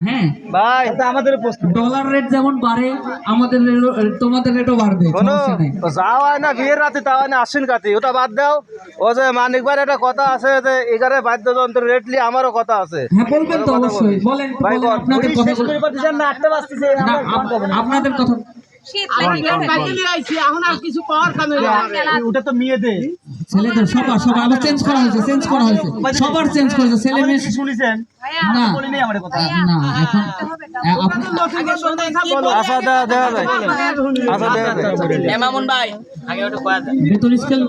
হ্যাঁ ভাই। আমাদের ডলার রেট যেমন বাড়ে আমাদের তোমাদের রেটও বাড়বে শোনো সমস্যা নেই। যাও হয় না বিয়ের রাতে তাও হয় না কাতি ওটা বাদ দাও। ও যে মানিকবার একটা কথা আছে যে এগারে বাদ্যযন্ত্র রেট নিয়ে আমারও কথা আছে। হ্যাঁ বলবেন তো অবশ্যই বলেন ভাই, আপনাদের কথা না আটটা বাজতেছে আপনাদের কথা ওটা তো মেয়েদের। ছেলেদের সবার সবার আবার চেঞ্জ করা হয়েছে চেঞ্জ করা হয়েছে। সবার চেঞ্জ করেছে ছেলে মেয়ে শুনেছেন? না। বলিনি আমার কথা। না এখন আ- আপ- আশা দেওয়া দেওয়া যায়। আশা দেওয়া যায়। বেতন স্কেল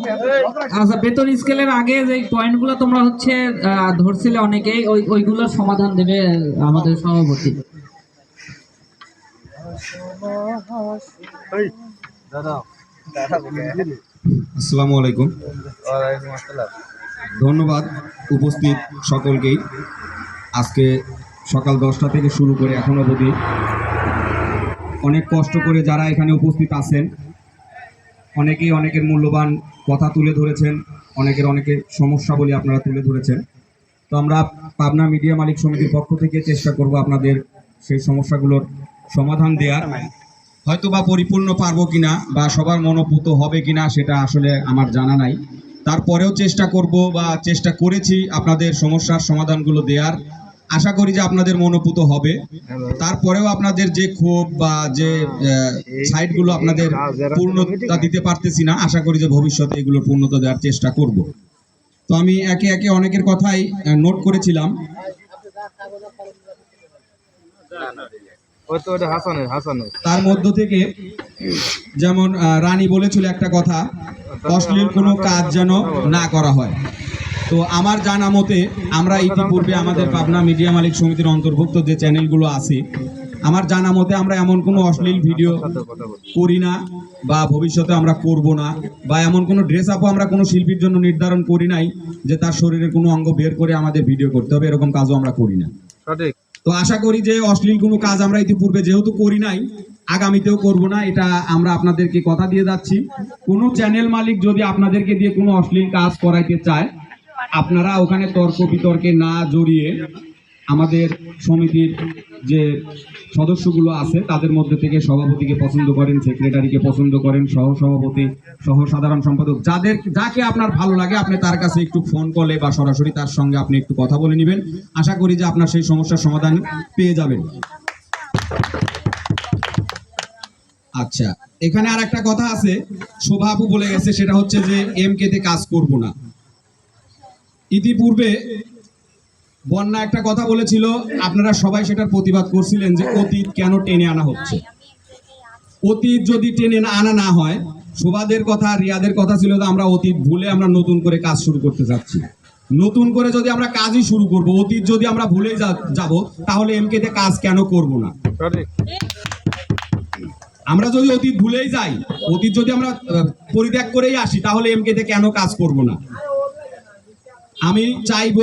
আচ্ছা বেতন স্কেলের আগে যে পয়েন্টগুলো তোমরা হচ্ছে আহ, ধরছিলে অনেকেই ওই ওইগুলোর সমাধান দেবে আমাদের সভাপতি। আসসালামু আলাইকুম। ধন্যবাদ উপস্থিত সকলকেই। আজকে সকাল দশটা থেকে শুরু করে এখন অবধি অনেক কষ্ট করে যারা এখানে উপস্থিত আছেন অনেকেই অনেকের মূল্যবান কথা তুলে ধরেছেন অনেকের অনেকের সমস্যা বলে আপনারা তুলে ধরেছেন। তো আমরা পাবনা মিডিয়া মালিক সমিতির পক্ষ থেকে চেষ্টা করব আপনাদের সেই সমস্যাগুলোর সমাধান দেওয়ার হয়তো বা পরিপূর্ণ পারব কিনা বা সবার মনোপুত হবে কিনা সেটা আসলে আমার জানা নাই তারপরেও চেষ্টা করব বা চেষ্টা করেছি আপনাদের সমস্যার সমাধানগুলো দেওয়ার আশা করি যে আপনাদের মনোপুত হবে তারপরেও আপনাদের যে ক্ষোভ বা যে সাইটগুলো আপনাদের পূর্ণতা দিতে পারতেছি না আশা করি যে ভবিষ্যতে এগুলো পূর্ণতা দেওয়ার চেষ্টা করব তো আমি একে একে অনেকের কথাই নোট করেছিলাম তার মধ্য থেকে যেমন রানী বলেছিল একটা কথা অশ্লীল কোনো কাজ যেন না করা হয়। তো আমার জানা মতে আমরা ইতিপূর্বে আমাদের পাবনা মিডিয়া মালিক সমিতির অন্তর্ভুক্ত যে চ্যানেলগুলো আছে আমার জানা মতে আমরা এমন কোনো অশ্লীল ভিডিও করি না বা ভবিষ্যতে আমরা করব না বা এমন কোনো ড্রেস আপও আমরা কোনো শিল্পীর জন্য নির্ধারণ করি নাই যে তার শরীরের কোনো অঙ্গ বের করে আমাদের ভিডিও করতে হবে এরকম কাজও আমরা করি না। সঠিক। তো আশা করি যে অশ্লীল কোনো কাজ আমরা ইতিপূর্বে যেহেতু করি নাই, আগামীতেও করব না, এটা আমরা আপনাদেরকে কথা দিয়ে যাচ্ছি। কোনো চ্যানেল মালিক যদি আপনাদেরকে দিয়ে কোনো অশ্লীল কাজ করাইতে চায়, আপনারা ওখানে তর্ক বিতর্কে না জড়িয়ে আমাদের সমিতির যে সদস্যগুলো আছে, তাদের মধ্যে থেকে সভাপতিকে পছন্দ করেন, সেক্রেটারিকে পছন্দ করেন সহ সভাপতি সহ সাধারণ সম্পাদক, যাদের, যাকে আপনার ভালো লাগে, আপনি তার কাছে একটু ফোন কলে বা সরাসরি তার সঙ্গে আপনি একটু কথা বলে নেবেন। আশা করি যে আপনার সেই সমস্যার সমাধান পেয়ে যাবেন। আচ্ছা এখানে আর একটা কথা আছে, শোভা বলে গেছে, সেটা হচ্ছে যে এম তে কাজ করব না। ইতিপূর্বে বন্যা একটা কথা বলেছিল, আপনারা সবাই সেটার প্রতিবাদ করছিলেন যে অতীত কেন টেনে আনা হচ্ছে? অতীত যদি টেনে আনা না হয় শোভাদের কথা, রিয়াদের কথা ছিল আমরা অতীত ভুলে আমরা নতুন করে কাজ শুরু করতে যাচ্ছি। নতুন করে যদি আমরা কাজই শুরু করব, অতীত যদি আমরা ভুলে যাব, তাহলে এমকেতে কাজ কেন করব না? আমরা যদি অতীত ভুলেই যাই, অতীত যদি আমরা পরিত্যাগ করেই আসি, তাহলে এমকেতে কেন কাজ করব না? আমি চাইব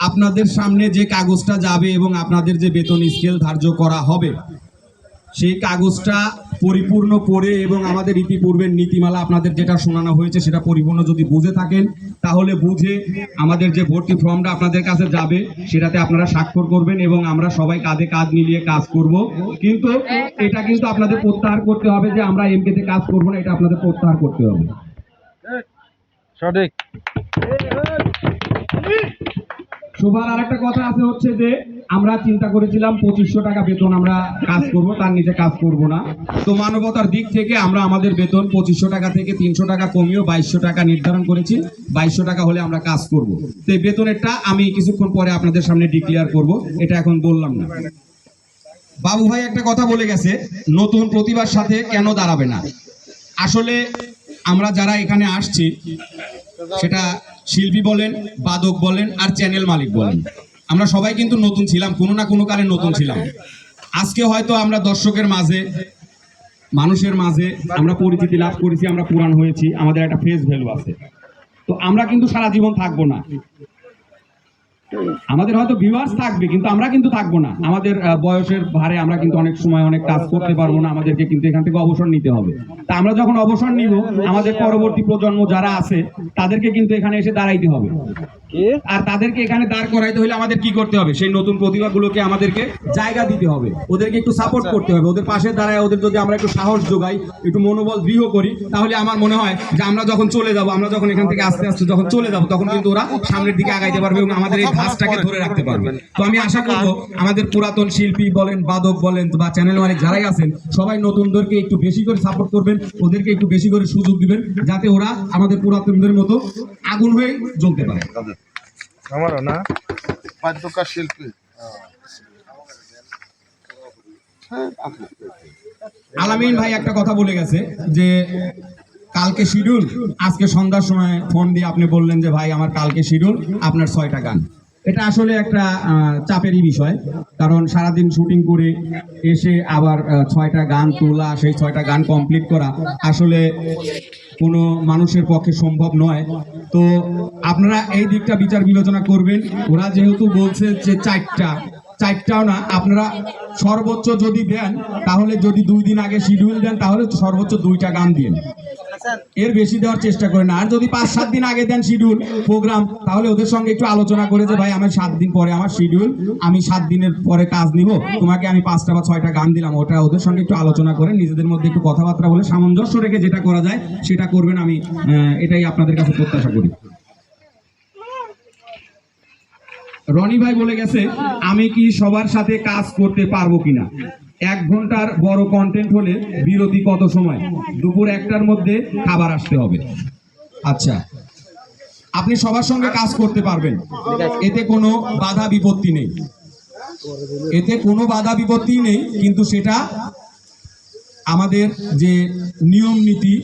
আপনাদের সামনে যে কাগজটা যাবে এবং আপনাদের যে বেতন স্কেল ধার্য করা হবে, সেই কাগজটা পরিপূর্ণ করে এবং আমাদের ইতিপূর্বের নীতিমালা আপনাদের যেটা শোনানো হয়েছে সেটা পরিপূর্ণ যদি বুঝে থাকেন, তাহলে বুঝে আমাদের যে ভর্তি ফর্মটা আপনাদের কাছে যাবে, সেটাতে আপনারা স্বাক্ষর করবেন এবং আমরা সবাই কাঁধে কাঁধ মিলিয়ে কাজ করব। কিন্তু এটা কিন্তু আপনাদের প্রত্যাহার করতে হবে যে আমরা এমকেতে কাজ করব না, এটা আপনাদের প্রত্যাহার করতে হবে। সঠিক। শোভার আর একটা কথা আছে হচ্ছে যে, আমরা চিন্তা করেছিলাম পঁচিশশো টাকা বেতন আমরা কাজ করব, তার নিচে কাজ করব না। তো মানবতার দিক থেকে আমরা আমাদের বেতন পঁচিশশো টাকা থেকে তিনশো টাকা কমিয়েও বাইশশো টাকা নির্ধারণ করেছি, বাইশশো টাকা হলে আমরা কাজ করব। তো এই বেতনেরটা আমি কিছুক্ষণ পরে আপনাদের সামনে ডিক্লেয়ার করব, এটা এখন বললাম না। বাবু ভাই একটা কথা বলে গেছে, নতুন প্রতিভার সাথে কেন দাঁড়াবে না? আসলে আমরা যারা এখানে আসছি, সেটা শিল্পী বলেন, বাদক বলেন, আর চ্যানেল মালিক বলেন। আমরা সবাই কিন্তু নতুন ছিলাম, কোনো না কোনো কালে নতুন ছিলাম। আজকে হয়তো আমরা দর্শকের মাঝে, মানুষের মাঝে আমরা পরিচিতি লাভ করেছি, আমরা পুরাণ হয়েছি, আমাদের একটা ফেস ভ্যালু আছে। তো আমরা কিন্তু সারা জীবন থাকব না। আমাদের হয়তো ভিউয়ার্স থাকবে, কিন্তু আমরা কিন্তু থাকব না। আমাদের বয়সের ভারে আমরা কিন্তু অনেক সময় অনেক কাজ করতে পারব না, আমাদেরকে কিন্তু এখান থেকে অবসর নিতে হবে। তা আমরা যখন অবসর নিব, আমাদের পরবর্তী প্রজন্ম যারা আছে, তাদেরকে কিন্তু এখানে এসে দাঁড়াইতে হবে। আর তাদেরকে এখানে দাঁড় করাইতে হলে আমাদের কি করতে হবে? সেই নতুন প্রতিভাগুলোকে আমাদেরকে জায়গা দিতে হবে। ওদেরকে একটু সাপোর্ট করতে হবে। ওদের পাশে দাঁড়ায় ওদের যদি আমরা একটু সাহস যোগাই একটু মনোবল দৃঢ় করি তাহলে আমার মনে হয় যে আমরা যখন চলে যাব আমরা যখন এখান থেকে আস্তে আস্তে যখন চলে যাব তখন কিন্তু ওরা সামনের দিকে আগাইতে পারবে এবং আমাদের এই ধাসটাকে ধরে রাখতে পারবে। তো আমি আশা করব আমাদের পুরাতন শিল্পী বলেন বাদক বলেন বা চ্যানেল মালিক যারাই আছেন সবাই নতুনদেরকে একটু বেশি করে সাপোর্ট করবেন ওদেরকে একটু বেশি করে সুযোগ দিবেন যাতে ওরা আমাদের পুরাতনদের মতো আগুন হয়ে জ্বলতে পারে। আমারও না। বাদ্যকার শিল্পী। আলামিন ভাই একটা কথা বলে গেছে যে কালকে শিডিউল আজকে সন্ধ্যার সময় ফোন দিয়ে আপনি বললেন যে ভাই আমার কালকে শিডিউল আপনার ছয়টা গান। এটা আসলে একটা চাপেরই বিষয়। কারণ সারাদিন শুটিং করে এসে আবার ছয়টা গান তোলা, সেই ছয়টা গান কমপ্লিট করা আসলে কোনো মানুষের পক্ষে সম্ভব নয়। তো আপনারা এই দিকটা বিচার বিবেচনা করবেন। ওরা যেহেতু বলছে যে চারটা, চারটাও না, আপনারা সর্বোচ্চ যদি দেন, তাহলে যদি দুই দিন আগে শিডিউল দেন, তাহলে সর্বোচ্চ দুইটা গান দিন। এর বেশি দেওয়ার চেষ্টা করেন আর যদি পাঁচ, সাত দিন আগে দেন শিডিউল প্রোগ্রাম তাহলে ওদের সঙ্গে একটু আলোচনা করে যে, ভাই, আমার সাত দিন পরে আমার শিডিউল আমি সাত দিনের পরে কাজ নিব। তোমাকে আমি পাঁচটা বা ছয়টা গান দিলাম। ওটা ওদের সঙ্গে একটু আলোচনা করে নিজেদের মধ্যে একটু কথাবার্তা বলে সামঞ্জস্য রেখে যেটা করা যায়, সেটা করবেন আমি এটাই আপনাদের কাছে প্রত্যাশা করি। রনি ভাই বলে গেছে, আমি কি সবার সাথে কাজ করতে পারব কিনা? এক ঘণ্টার বড় কন্টেন্ট হলে বিরতি কত সময়? দুপুর একটার মধ্যে খাবার আসতে হবে। আচ্ছা আপনি সবার সঙ্গে কাজ করতে পারবেন। এতে কোনো বাধা বিপত্তি নেই। এতে কোনো বাধা বিপত্তি নেই, কিন্তু সেটা আমাদের যে নিয়ম নীতি,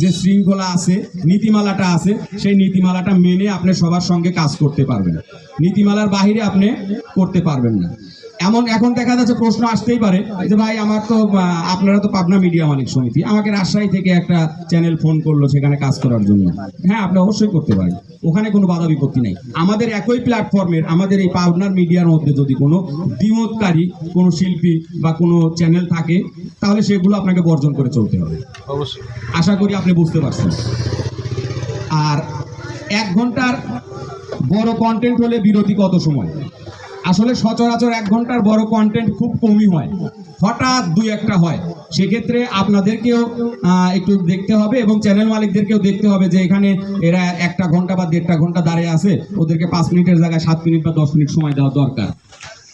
যে শৃঙ্খলা আছে, নীতিমালাটা আছে, সেই নীতিমালাটা মেনে আপনি সবার সঙ্গে কাজ করতে পারবেন নীতিমালার বাইরে আপনি করতে পারবেন না। এমন এখন দেখা যাচ্ছে প্রশ্ন আসতেই পারে যে ভাই আমার তো আপনারা তো পাবনা মিডিয়া মালিক সমিতি। আমাকে রাজশাহী থেকে একটা চ্যানেল ফোন করল সেখানে কাজ করার জন্য। হ্যাঁ আপনি অবশ্যই করতে পারেন। ওখানে কোনো বাধা বিপত্তি নেই। আমাদের একই প্ল্যাটফর্মের আমাদের এই পাবনার মিডিয়ার মধ্যে যদি কোনো দ্বিমতকারী কোনো শিল্পী বা কোনো চ্যানেল থাকে তাহলে সেগুলো আপনাকে বর্জন করে চলতে হবে। অবশ্যই। আশা করি আপনি বুঝতে পারছেন। আর এক ঘণ্টার বড় কন্টেন্ট হলে বিরতি কত সময়? আসলে সচরাচর এক ঘণ্টার বড় কন্টেন্ট খুব কমই হয়। হঠাৎ দুই একটা হয়। সেক্ষেত্রে আপনাদেরকেও একটু দেখতে হবে এবং চ্যানেল মালিকদেরকেও দেখতে হবে যে এখানে এরা একটা ঘণ্টা বা দেড়টা ঘণ্টা দাঁড়িয়ে আছে। ওদেরকে পাঁচ মিনিটের জায়গায় সাত মিনিট বা দশ মিনিট সময় দেওয়া দরকার।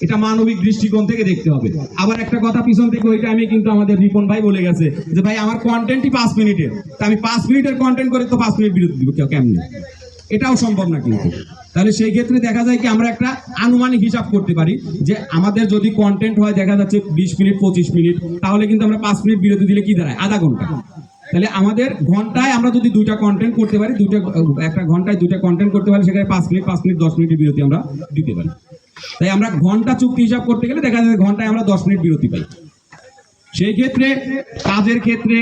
এটা মানবিক দৃষ্টিকোণ থেকে দেখতে হবে। আবার একটা কথা পিছন থেকে ওই টাইমে কিন্তু আমাদের রিপন ভাই বলে গেছে যে, ভাই, আমার কন্টেন্টই পাঁচ মিনিটের। তা আমি পাঁচ মিনিটের কন্টেন্ট করে তো পাঁচ মিনিট বিরতি দিব কেউ কেমনি? এটাও সম্ভব না কিন্তু। তাহলে সেই ক্ষেত্রে দেখা যায় কি আমরা একটা আনুমানিক হিসাব করতে পারি যে আমাদের যদি কন্টেন্ট হয় দেখা যাচ্ছে বিশ মিনিট, পঁচিশ মিনিট, তাহলে কিন্তু আমরা পাঁচ মিনিট বিরতি দিলে কি দাঁড়ায়? আধা ঘণ্টা। তাহলে আমাদের ঘন্টায় আমরা যদি দুইটা কন্টেন্ট করতে পারি, দুইটা, একটা ঘন্টায় দুইটা কন্টেন্ট করতে পারি, সেখানে পাঁচ মিনিট পাঁচ মিনিট, দশ মিনিটের বিরতি আমরা দিতে পারি। তাই আমরা ঘণ্টা চুক্তি হিসাব করতে গেলে দেখা যায় ঘন্টায় আমরা দশ মিনিট বিরতি পাই। সেই ক্ষেত্রে কাজের ক্ষেত্রে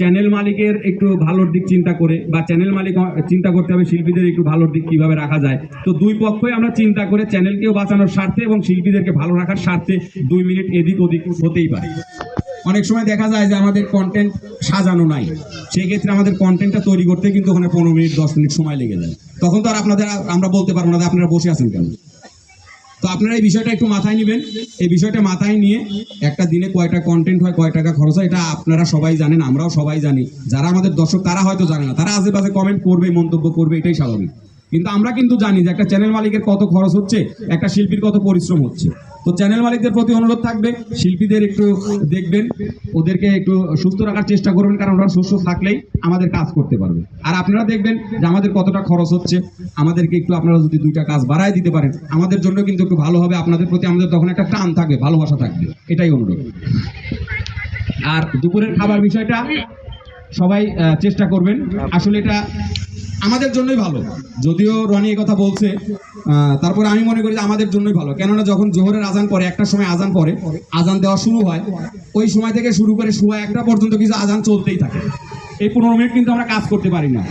চ্যানেল মালিকের একটু ভালোর দিক চিন্তা করে বা চ্যানেল মালিক চিন্তা করতে হবে শিল্পীদের একটু ভালোর দিক কীভাবে রাখা যায়। তো দুই পক্ষই আমরা চিন্তা করে চ্যানেলকেও বাঁচানোর স্বার্থে এবং শিল্পীদেরকে ভালো রাখার স্বার্থে দুই মিনিট এদিক ওদিক হতেই পারে। অনেক সময় দেখা যায় যে আমাদের কন্টেন্ট সাজানো নাই। সেক্ষেত্রে আমাদের কন্টেন্টটা তৈরি করতে কিন্তু ওখানে পনেরো মিনিট, দশ মিনিট সময় লেগে যায়। তখন তো আর আপনাদের, আমরা বলতে পারব না আপনারা বসে আছেন কেন। তো আপনারা এই বিষয়টা একটু মাথায় নেবেন। এই বিষয়টা মাথায় নিয়ে একটা দিনে কয়টা কন্টেন্ট হয়, কয় টাকা খরচ হয়, এটা আপনারা সবাই জানেন, আমরাও সবাই জানি। যারা আমাদের দর্শক, তারা হয়তো জানে না। তারা আশেপাশে কমেন্ট করবে, মন্তব্য করবে, এটাই স্বাভাবিক। কিন্তু আমরা কিন্তু জানি যে একটা চ্যানেল মালিকের কত খরচ হচ্ছে, একটা শিল্পীর কত পরিশ্রম হচ্ছে। তো চ্যানেল মালিকদের প্রতি অনুরোধ থাকবে, শিল্পীদের একটু দেখবেন, ওদেরকে একটু সুস্থ রাখার চেষ্টা করবেন, কারণ ওরা সুস্থ থাকলেই আমাদের কাজ করতে পারবে। আর আপনারা দেখবেন যে আমাদের কতটা খরচ হচ্ছে, আমাদেরকে একটু আপনারা যদি দুইটা কাজ বাড়ায় দিতে পারেন, আমাদের জন্য কিন্তু একটু ভালো হবে, আপনাদের প্রতি আমাদের তখন একটা টান থাকবে, ভালোবাসা থাকবে, এটাই অনুরোধ। আর দুপুরের খাবার বিষয়টা সবাই চেষ্টা করবেন, আসলে এটা আমাদের জন্যই ভালো। যদিও রনি কথা বলছে তারপরে আমি মনে করি যে আমাদের জন্যই ভালো। কেননা যখন জোহরের আজান পরে একটা সময় আজান পরে আজান দেওয়া শুরু হয় ওই সময় থেকে শুরু করে শুয়া একটা পর্যন্ত কিছু আজান চলতেই থাকে। এই পনেরো মিনিট কিন্তু আমরা কাজ করতে পারি না।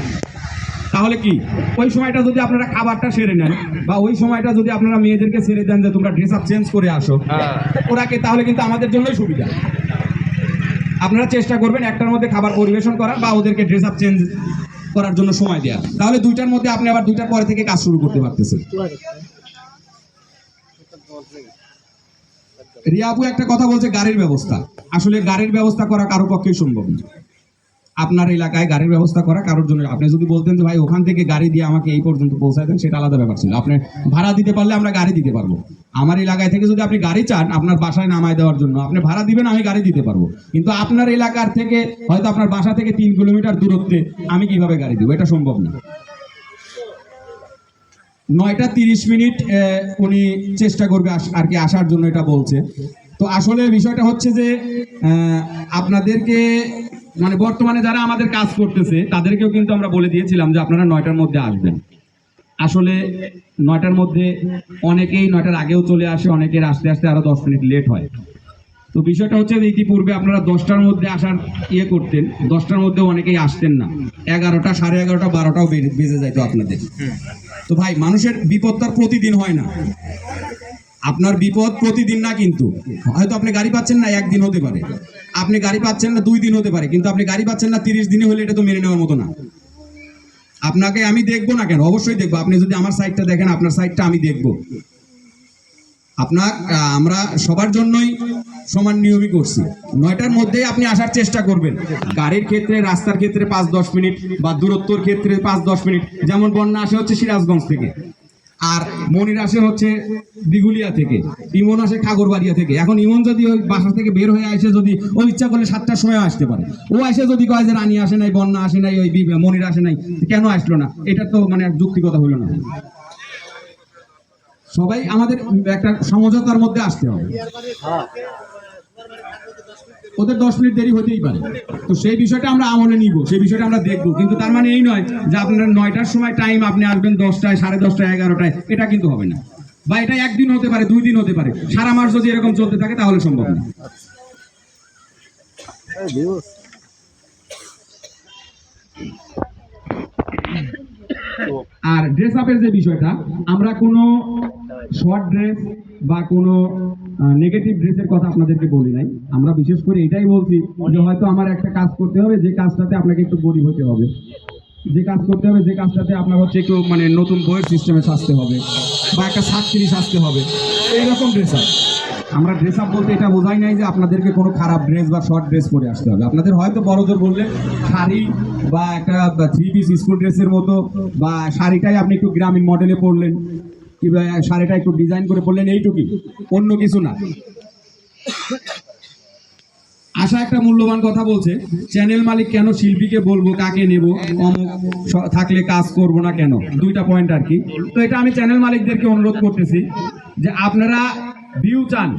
তাহলে কি? ওই সময়টা যদি আপনারা খাবারটা সেরে নেন বা ওই সময়টা যদি আপনারা মেয়েদেরকে ছেড়ে দেন যে তোমরা ড্রেস আপ চেঞ্জ করে আসো ওরাকে তাহলে কিন্তু আমাদের জন্যই সুবিধা? আপনারা চেষ্টা করবেন একটার মধ্যে খাবার পরিবেশন করা বা ওদেরকে ড্রেস আপ চেঞ্জ করার জন্য সময় দেয়া। তাহলে দুইটার মধ্যে আপনি আবার দুইটার পরে থেকে কাজ শুরু করতে পারতেছেন। রিয়াবু একটা কথা বলছে, গাড়ির ব্যবস্থা। আসলে গাড়ির ব্যবস্থা করা কারও পক্ষেই সম্ভব না। আপনার এলাকায় গাড়ির ব্যবস্থা করা কারোর জন্য আপনি যদি বলতেন যে ভাই, ওখান থেকে গাড়ি দিয়ে আমাকে এই পর্যন্ত পৌঁছায় দেন, সেটা আলাদা ব্যাপার ছিল। আপনি ভাড়া দিতে পারলে আমরা গাড়ি দিতে পারব। আমার এলাকায় থেকে যদি আপনি গাড়ি চান আপনার বাসায় নামায় দেওয়ার জন্য, আপনি ভাড়া দিবেন, আমি গাড়ি দিতে পারব। কিন্তু আপনার এলাকার থেকে, হয়তো আপনার বাসা থেকে তিন কিলোমিটার দূরত্বে আমি কীভাবে গাড়ি দিব? এটা সম্ভব না। নয়টা তিরিশ মিনিট উনি চেষ্টা করবে আর কি আসার জন্য এটা বলছে। তো আসলে বিষয়টা হচ্ছে যে আপনাদেরকে মানে বর্তমানে যারা আমাদের কাজ করতেছে, তাদেরকেও কিন্তু আমরা বলে দিয়েছিলাম যে আপনারা নয়টার মধ্যে আসবেন। আসলে নয়টার মধ্যে অনেকেই নয়টার আগেও চলে আসে, অনেকের আসতে আসতে আরও দশ মিনিট লেট হয়। তো বিষয়টা হচ্ছে ইতিপূর্বে আপনারা দশটার মধ্যে আসার ইয়ে করতেন, দশটার মধ্যে অনেকেই আসতেন না। এগারোটা, সাড়ে এগারোটা, বারোটাও বেজে যাইতো আপনাদের। তো ভাই, মানুষের বিপদ তো আর প্রতিদিন হয় না। আপনার বিপদ প্রতিদিন না কিন্তু। হয়তো আপনি গাড়ি পাচ্ছেন না, একদিন হতে পারে। আপনি গাড়ি পাচ্ছেন না, দুই দিন হতে পারে। কিন্তু আপনি গাড়ি পাচ্ছেন না, তিরিশ দিনে হলে এটা তো মেনে নেওয়ার মতো না। আপনাকে আমি দেখব না কেন? অবশ্যই দেখব। আপনি যদি আমার সাইডটা দেখেন, আপনার সাইডটা আমি দেখব। আপনার আমরা সবার জন্যই সমান নিয়মই করছি। নয়টার মধ্যে আপনি আসার চেষ্টা করবেন। গাড়ির ক্ষেত্রে, রাস্তার ক্ষেত্রে পাঁচ দশ মিনিট বা দূরত্বর ক্ষেত্রে পাঁচ দশ মিনিট। যেমন বন্যা আসে হচ্ছে সিরাজগঞ্জ থেকে। আর মনির আসে হচ্ছে দিগুলিয়া থেকে, ইমন আসে খাগরবাড়িয়া থেকে। এখন ইমন যদি ওই বাসা থেকে বের হয়ে আসে যদি, ও ইচ্ছা করলে সাতটার সময় আসতে পারে। ও আসে যদি কয় যে রানী আসে নাই, বন্যা আসে নাই, ওই মনির আসে নাই, কেন আসলো না? এটা তো মানে যুক্তিগত হলো না। সবাই আমাদের একটা সমঝোতার মধ্যে আসতে হবে। ওদের দশ মিনিট দেরি হতেই পারে। তো সেই বিষয়টা আমরা আমলে নিব, সেই বিষয়টা আমরা দেখব। কিন্তু তার মানে এই নয় যে আপনার নয়টার সময় টাইম আপনি আসবেন দশটায়, সাড়ে দশটায়, এগারোটায়, এটা কিন্তু হবে না। বা এটা একদিন হতে পারে, দুই দিন হতে পারে। সারা মাস যদি এরকম চলতে থাকে তাহলে সম্ভব না। আর ড্রেস আপের যে বিষয়টা, আমরা কোনো শর্ট ড্রেস বা কোনো নেগেটিভ ড্রেসের কথা আপনাদেরকে বলি নাই। আমরা বিশেষ করে এটাই বলছি যে হয়তো আমার একটা কাজ করতে হবে, যে কাজটাতে আপনাকে একটু গরিব হতে হবে। যে কাজ করতে হবে, যে কাজটাতে আপনার হচ্ছে একটু মানে নতুন বইয়ের সিস্টেমে সাজতে হবে বা একটা সাতত্রিশ আসতে হবে। এইরকম ড্রেস আপ আমরা ড্রেস আপ বলতে এটা বোঝাই নাই যে আপনাদেরকে কোনো খারাপ ড্রেস বা শর্ট ড্রেস পরে আসতে হবে। আপনাদের হয়তো বড় জোর বললে শাড়ি বা একটা থ্রি পিস স্কুল ড্রেসের মতো বা শাড়িটাই আপনি একটু গ্রামীণ মডেলে পরলেন, কিংবা শাড়িটা একটু ডিজাইন করে পরলেন এইটুকুই অন্য কিছু না। আশা একটা মূল্যবান কথা বলছে চ্যানেল মালিক কেন শিল্পীকে বলব, কাকে নেব থাকলে কাজ করব না কেন? দুইটা পয়েন্ট আর কি। তো এটা আমি চ্যানেল মালিকদেরকে অনুরোধ করতেছি যে আপনারা ভিউ চান।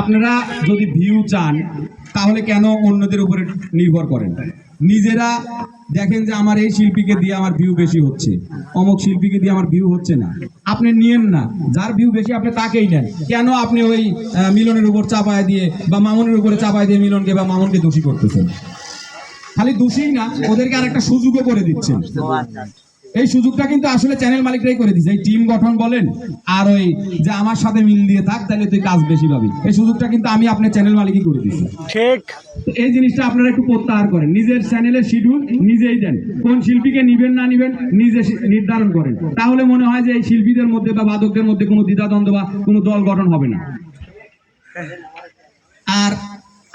আপনারা যদি ভিউ চান, তাহলে কেন অন্যদের উপরে নির্ভর করেন? নিজেরা দেখেন যে আমার এই শিল্পীকে দিয়ে আমার ভিউ বেশি হচ্ছে। অমুক শিল্পীকে দিয়ে আমার ভিউ হচ্ছে না। আপনি নিয়েন না। যার ভিউ বেশি, আপনি তাকেই নেন। কেন আপনি ওই মিলনের উপর চাপায় দিয়ে বা মামুনের উপরে চাপায় দিয়ে মিলনকে বা মামুনকে দোষী করতেছেন? খালি দোষীই না, ওদেরকে আর একটা সুযোগও করে দিচ্ছেন। এই সুযোগটা কিন্তু আসলে চ্যানেল মালিকরাই করে দিচ্ছে এই টিম গঠন বলেন আর ওই যে আমার সাথে মিল দিয়ে থাক তাহলে তুই কাজ বেশি পাবি। এই সুযোগটা কিন্তু আমি আপনার চ্যানেল মালিকই করে দিচ্ছি ঠিক। এই জিনিসটা আপনারা একটু প্রত্যাহার করেন। নিজের চ্যানেলের শিডিউল নিজেই দেন। কোন শিল্পীকে নিবেন না নিবেন নিজে নির্ধারণ করেন। তাহলে মনে হয় যে এই শিল্পীদের মধ্যে বা বাদকদের মধ্যে কোনো দ্বিধাদ্বন্দ্ব বা কোনো দল গঠন হবে না। আর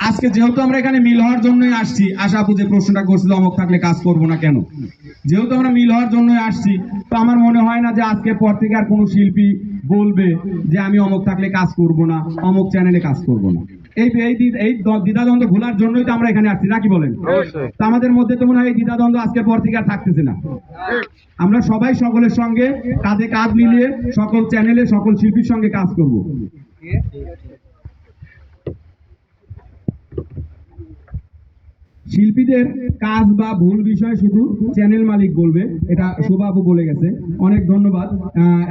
আজকে যেহেতু আমরা এখানে মিল হওয়ার জন্যই আসছি আশা আপু যে প্রশ্নটা করছিল অমক থাকলে কাজ করব না কেন? যেহেতু আমরা মিল হওয়ার জন্যই আসছি তো আমার মনে হয় না যে আজকের পর থেকে আর কোনো শিল্পী বলবে যে আমি অমক থাকলে কাজ করব না অমক চ্যানেলে কাজ করব না। এই এই এই দ্বিধাদ্বন্দ্ব ভোলার জন্যই তো আমরা এখানে আসছি নাকি বলেন? তা আমাদের মধ্যে তো মনে হয় এই দ্বিধাদ্বন্দ্ব আজকের পর থেকে আর থাকতেছে না। আমরা সবাই সকলের সঙ্গে কাঁধে কাঁধ মিলিয়ে সকল চ্যানেলে সকল শিল্পীর সঙ্গে কাজ করব। শিল্পীদের কাজ বা ভুল বিষয় শুধু চ্যানেল মালিক বলবে, এটা শোভাবু বলে গেছে। অনেক ধন্যবাদ।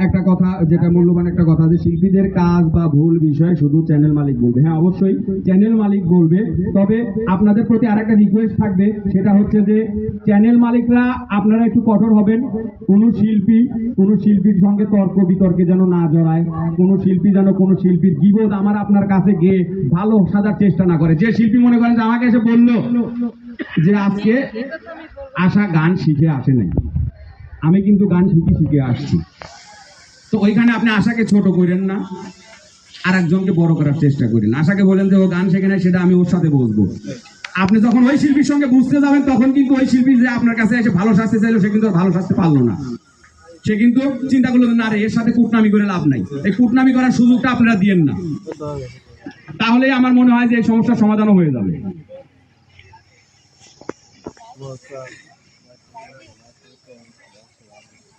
একটা কথা, যেটা মূল্যবান একটা কথা, যে শিল্পীদের কাজ বা ভুল বিষয় শুধু চ্যানেল মালিক বলবে। হ্যাঁ অবশ্যই চ্যানেল মালিক বলবে। তবে আপনাদের প্রতি আরেকটা রিকোয়েস্ট থাকবে, সেটা হচ্ছে যে চ্যানেল মালিকরা, আপনারা একটু কঠোর হবেন। কোনো শিল্পী, কোনো শিল্পীর সঙ্গে তর্ক বিতর্কে যেন না জড়ায়। কোনো শিল্পী যেন কোনো শিল্পীর গিবোধ আমার আপনার কাছে গিয়ে ভালো সাজার চেষ্টা না করে। যে শিল্পী মনে করেন যে আমাকে এসে বলল যে আজকে আশা গান শিখে আসে নাই। আমি কিন্তু গান ঠিকই শিখে আসছি। তো ওইখানে আপনি আশাকে ছোট করেন না আর একজনকে বড় করার চেষ্টা করেন। আশাকে বলেন যে ও গান শেখে নাই, সেটা আমি ওর সাথে বসবো। আপনি যখন ওই শিল্পীর সঙ্গে বুঝতে যাবেন, তখন কিন্তু ওই শিল্পী যে আপনার কাছে এসে ভালো শাস্তি চাইলো, সে কিন্তু ভালো শাস্তি পারল না। সে কিন্তু চিন্তা করল না এর সাথে কুটনামি করে লাভ নাই। এই কুটনামি করার সুযোগটা আপনারা দিয়েন না। তাহলে আমার মনে হয় যে এই সমস্যার সমাধানও হয়ে যাবে।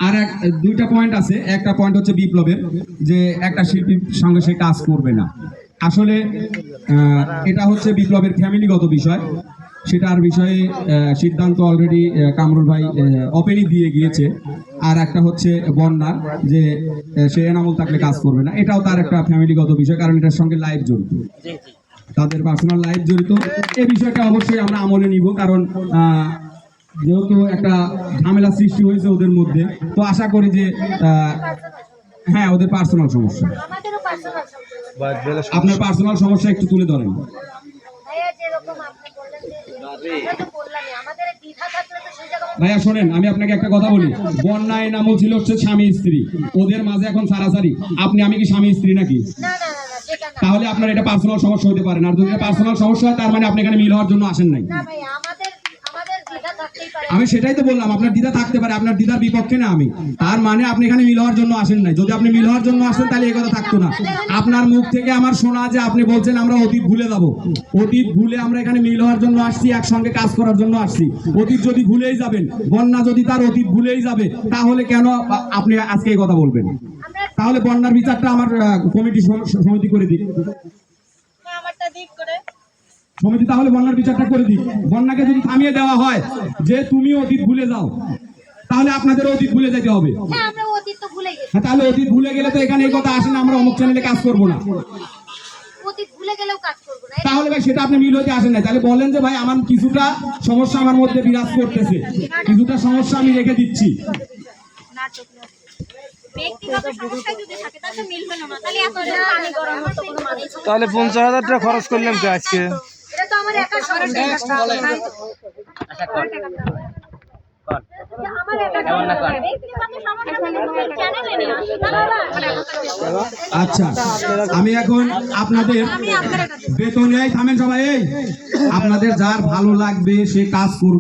আর এক, দুইটা পয়েন্ট আছে। একটা পয়েন্ট হচ্ছে বিপ্লবের, যে একটা শিল্পীর সঙ্গে সে কাজ করবে না। আসলে এটা হচ্ছে বিপ্লবের ফ্যামিলিগত বিষয়। সেটার বিষয়ে সিদ্ধান্ত অলরেডি কামরুল ভাই ওপেনই দিয়ে গিয়েছে। আর একটা হচ্ছে বন্যার যে সে এনামল থাকলে কাজ করবে না। এটাও তার একটা ফ্যামিলিগত বিষয়, কারণ এটার সঙ্গে লাইফ জড়িত। তাদের পার্সোনাল লাইফ জড়িত। এই বিষয়টা অবশ্যই আমরা আমলে নিব, কারণ যেহেতু একটা ঝামেলা সৃষ্টি হয়েছে ওদের মধ্যে, তো আশা করি যে হ্যাঁ ওদের পার্সোনাল সমস্যা। আপনার পার্সোনাল সমস্যা একটু তুলে ধরেন। ভাইয়া, শোনেন, আমি আপনাকে একটা কথা বলি। বন্যায় নামও ছিল হচ্ছে স্বামী স্ত্রী। ওদের মাঝে এখন সারাসারি। আপনি, আমি কি স্বামী স্ত্রী নাকি? না তাহলে আপনার এটা পার্সোনাল সমস্যা হতে পারে না। আর যদি পার্সোনাল সমস্যা হয় তার মানে আপনি এখানে মিল হওয়ার জন্য আসেন নাই না ভাই আমাদের আমাদের দ্বিধা থাকতেই পারে আমি সেটাই তো বললাম, আপনার দিদা থাকতে পারে, আপনার দিদার বিপক্ষে না আমি। তার মানে আপনি এখানে মিল হওয়ার জন্য আসেন নাই। যদি আপনি মিল হওয়ার জন্য আসেন, তাহলে এই কথা থাকতো না। আপনার মুখ থেকে আমার শোনা যে আপনি বলছেন, আমরা অতীত ভুলে যাব। অতীত ভুলে আমরা এখানে মিল হওয়ার জন্য আসছি, একসঙ্গে কাজ করার জন্য আসছি। অতীত যদি ভুলেই যাবেন, বন্যা যদি তার অতীত ভুলেই যাবে, তাহলে কেন আপনি আজকে এই কথা বলবেন? তাহলে বন্যার বিচারটা আমার কমিটি সমিতি করে দিক। আমারটা দিক করে সমিতি তাহলে বন্যার বিচারটা করে দিক বন্যাকে যদি থামিয়ে দেওয়া হয় যে তুমি অতীত ভুলে যাও তাহলে আপনাদের অতীত ভুলে যেতে হবে। হ্যাঁ আমরা অতীত তো ভুলে গেছি। হ্যাঁ, তাহলে অতীত ভুলে গেলে তো এখানে এই কথা আসে না আমরা অমুক চ্যানেলে কাজ করব না। অতীত ভুলে গেলেও কাজ করব না তাহলে ভাই সেটা আপনি মিল হতে আসেন না তাহলে বলেন যে ভাই আমার কিছুটা সমস্যা আমার মধ্যে বিরাজ করতেছে। কিছুটা সমস্যা আমি রেখে দিচ্ছি। নাটক ব্যক্তিগত সমস্যা যদি থাকে তাহলে মিল হলো না। তাহলে এত পানি গরম হতো কোনো মানে তাহলে পঞ্চাশ হাজার টাকা খরচ করলাম কি আজকে? এটা তো আমার একা তাহলে আচ্ছা আমি এখন আপনাদের বেতন থামেন সবাই। আপনাদের যার ভালো লাগবে সে কাজ করবে।